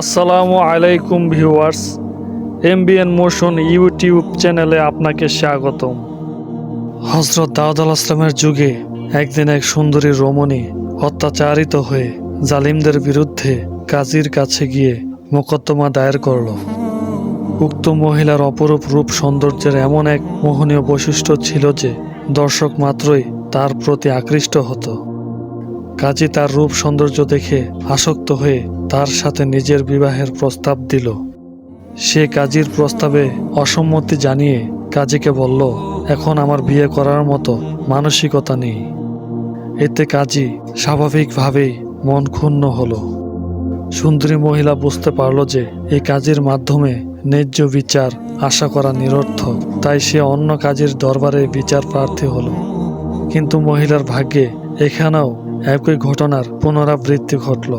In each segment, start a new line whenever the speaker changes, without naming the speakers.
আসসালামু আলাইকুম viewers, MBN motion YouTube চ্যানেলে আপনাকে স্বাগতম। হজরত দাউদ আল আসলামের যুগে একদিন এক সুন্দরী রমণী অত্যাচারিত হয়ে জালিমদের বিরুদ্ধে কাজীর কাছে গিয়ে মোকদ্দমা দায়ের করল। উক্ত মহিলার অপরূপ রূপ সৌন্দর্যের এমন এক মোহনীয় বৈশিষ্ট্য ছিল যে দর্শক মাত্রই তার প্রতি আকৃষ্ট হতো। কাজী তার রূপ সৌন্দর্য দেখে আসক্ত হয়ে তার সাথে নিজের বিবাহের প্রস্তাব দিল। সে কাজীর প্রস্তাবে অসম্মতি জানিয়ে কাজীকে বলল, এখন আমার বিয়ে করার মতো মানসিকতা নেই। এতে কাজী স্বাভাবিকভাবেই মন ক্ষুণ্ণ হলো। সুন্দরী মহিলা বুঝতে পারল যে এই কাজের মাধ্যমে ন্যায্য বিচার আশা করা নিরর্থক তাই সে অন্য কাজের দরবারে বিচার প্রার্থী হল। কিন্তু মহিলার ভাগ্যে এখানেও একই ঘটনার পুনরাবৃত্তি ঘটল।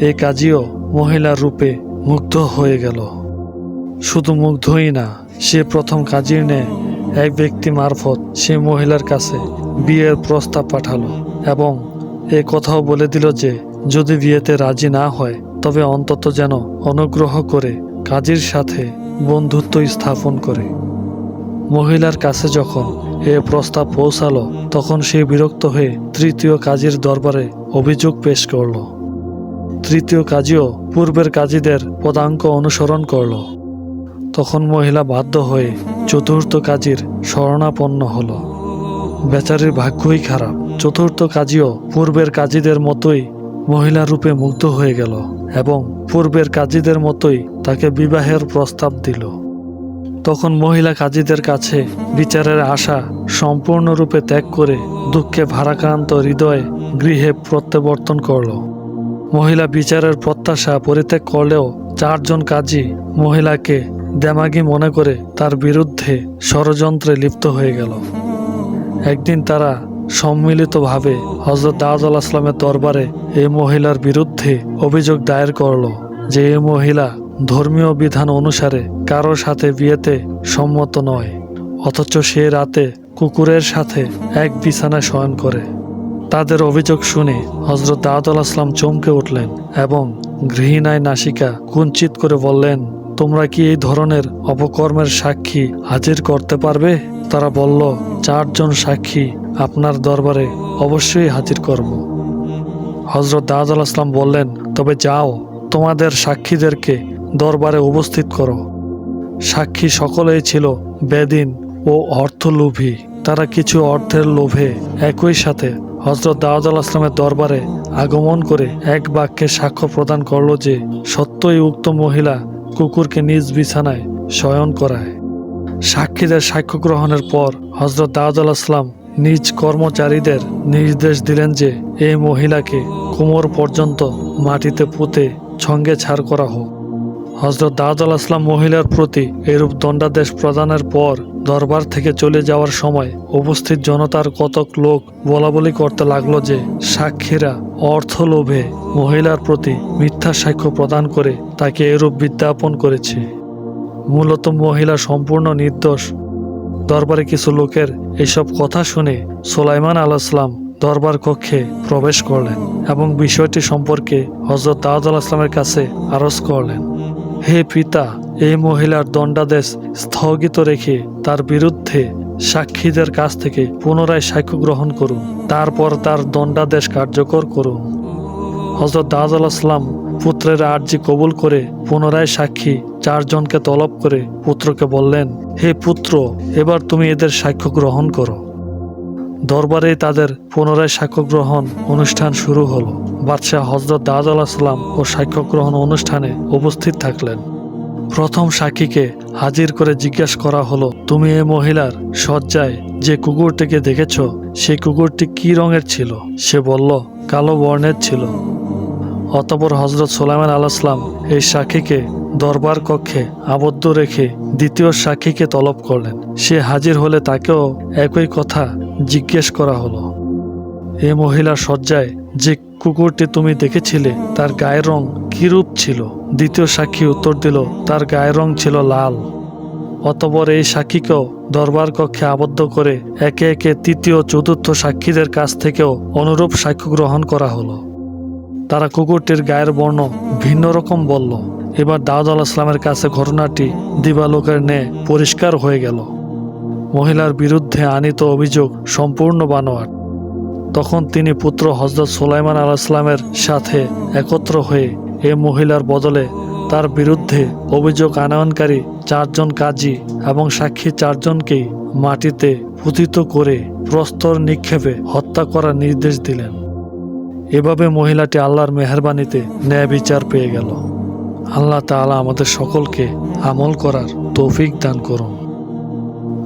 এই কাজীও মহিলার রূপে মুগ্ধ হয়ে গেল। শুধু মুগ্ধই না, সে প্রথম কাজীর নে এক ব্যক্তি মারফত সে মহিলার কাছে বিয়ের প্রস্তাব পাঠালো এবং এ কথাও বলে দিল যে, যদি বিয়েতে রাজি না হয়, তবে অন্তত যেন অনুগ্রহ করে কাজীর সাথে বন্ধুত্ব স্থাপন করে। মহিলার কাছে যখন এ প্রস্তাব পৌঁছালো, তখন সে বিরক্ত হয়ে তৃতীয় কাজীর দরবারে অভিযোগ পেশ করল। তৃতীয় কাজীও পূর্বের কাজীদের পদাঙ্ক অনুসরণ করল। তখন মহিলা বাধ্য হয়ে চতুর্থ কাজীর শরণাপন্ন হল। বেচারির ভাগ্যই খারাপ। চতুর্থ কাজীও পূর্বের কাজীদের মতোই মহিলা রূপে মুগ্ধ হয়ে গেল এবং পূর্বের কাজীদের মতোই তাকে বিবাহের প্রস্তাব দিল। তখন মহিলা কাজীদের কাছে বিচারের আশা সম্পূর্ণরূপে ত্যাগ করে দুঃখে ভারাক্রান্ত হৃদয়ে গৃহে প্রত্যাবর্তন করল। মহিলা বিচারের প্রত্যাশা পরিত্যাগ করলেও চারজন কাজী মহিলাকে দেমাগি মনে করে তার বিরুদ্ধে ষড়যন্ত্রে লিপ্ত হয়ে গেল। একদিন তারা সম্মিলিতভাবে হজরত দাউদ আল আসলামের দরবারে এই মহিলার বিরুদ্ধে অভিযোগ দায়ের করল যে এই মহিলা ধর্মীয় বিধান অনুসারে কারোর সাথে বিয়েতে সম্মত নয়, অথচ সে রাতে কুকুরের সাথে এক বিছানায় শয়ন করে। তাদের অভিযোগ শুনে হজরত দাউদ আসলাম চমকে উঠলেন এবং গৃহিণায় নাসিকা কুঞ্চিত করে বললেন, তোমরা কি এই ধরনের অপকর্মের সাক্ষী হাজির করতে পারবে? তারা বলল, চারজন সাক্ষী আপনার দরবারে অবশ্যই হাজির করব। হজরত দাউদ আসলাম বললেন, তবে যাও, তোমাদের সাক্ষীদেরকে দরবারে উপস্থিত করো। সাক্ষী সকলেই ছিল বেদিন ও অর্থলোভী। তারা কিছু অর্থের লোভে একই সাথে হজরত দাউদ আল আসলামের দরবারে আগমন করে এক বাক্যে সাক্ষ্য প্রদান করল যে, সত্যই উক্ত মহিলা কুকুরকে নিজ বিছানায় শয়ন করায়। সাক্ষীদের সাক্ষ্য গ্রহণের পর হজরত দাউদ আল আসলাম নিজ কর্মচারীদের নির্দেশ দিলেন যে, এই মহিলাকে কোমর পর্যন্ত মাটিতে পুঁতে ছঙ্গে ছাড় করা হোক। হজরত দাউদ আসলাম মহিলার প্রতি এরূপ দণ্ডাদেশ প্রদানের পর দরবার থেকে চলে যাওয়ার সময় উপস্থিত জনতার কতক লোক বলা বলি করতে লাগল যে সাক্ষীরা অর্থ লোভে মহিলার প্রতি মিথ্যা সাক্ষ্য প্রদান করে তাকে এরূপ বিজ্ঞাপন করেছে। মূলত মহিলা সম্পূর্ণ নির্দোষ। দরবারে কিছু লোকের এসব কথা শুনে সোলাইমান আলাইসলাম দরবার কক্ষে প্রবেশ করলেন এবং বিষয়টি সম্পর্কে হজরত দাউদ আলাহিসামের কাছে আরজ করলেন। হে পিতা, এই মহিলার দণ্ডাদেশ স্থগিত রেখে তার বিরুদ্ধে সাক্ষীদের কাছ থেকে পুনরায় সাক্ষ্য গ্রহণ করুন। তারপর তার দণ্ডাদেশ কার্যকর করুন। হজরত আলাহিসাম পুত্রের আর্জি কবুল করে পুনরায় সাক্ষী চারজনকে তলব করে পুত্রকে বললেন, হে পুত্র, এবার তুমি এদের সাক্ষ্য গ্রহণ করো। দরবারে তাদের পুনরায় সাক্ষ্য গ্রহণ অনুষ্ঠান শুরু হলো। বাদশাহ হজরত দাউদ আলাহিসাম ও সাক্ষ্য গ্রহণ অনুষ্ঠানে উপস্থিত থাকলেন। প্রথম সাক্ষীকে হাজির করে জিজ্ঞাসা করা হলো, তুমি এ মহিলার শয্যায় যে কুকুরটিকে দেখেছ, সেই কুকুরটি কি রঙের ছিল? সে বলল, কালো বর্ণের ছিল। অতপর হজরত সোলাইমান আলাইসলাম এই সাক্ষীকে দরবার কক্ষে আবদ্ধ রেখে দ্বিতীয় সাক্ষীকে তলব করলেন। সে হাজির হলে তাকেও একই কথা জিজ্ঞেস করা হলো, এ মহিলা শয্যায় যে কুকুরটি তুমি দেখেছিলে, তার গায়ের রং কিরূপ ছিল? দ্বিতীয় সাক্ষী উত্তর দিল, তার গায়ের রং ছিল লাল। অতপর এই সাক্ষীকেও দরবার কক্ষে আবদ্ধ করে একে একে তৃতীয় চতুর্থ সাক্ষীদের কাছ থেকেও অনুরূপ সাক্ষ্য গ্রহণ করা হলো। তারা কুকুরটির গায়ের বর্ণ ভিন্ন রকম বলল। এবার দাউদ আল ইসলামের কাছে ঘটনাটি দিবালোকের ন্যায় পরিষ্কার হয়ে গেল। মহিলার বিরুদ্ধে আনিত অভিযোগ সম্পূর্ণ বানোয়াট। তখন তিনি পুত্র হজরত সুলাইমান আল ইসলামের সাথে একত্র হয়ে এ মহিলার বদলে তার বিরুদ্ধে অভিযোগ আনয়নকারী চারজন কাজী এবং সাক্ষী চারজনকেই মাটিতে পুতিত করে প্রস্তর নিক্ষেপে হত্যা করার নির্দেশ দিলেন। এভাবে মহিলাটি আল্লাহর মেহরবানিতে ন্যায় বিচার পেয়ে গেল। আল্লাহ তাআলা আমাদের সকলকে আমল করার তৌফিক দান করুন।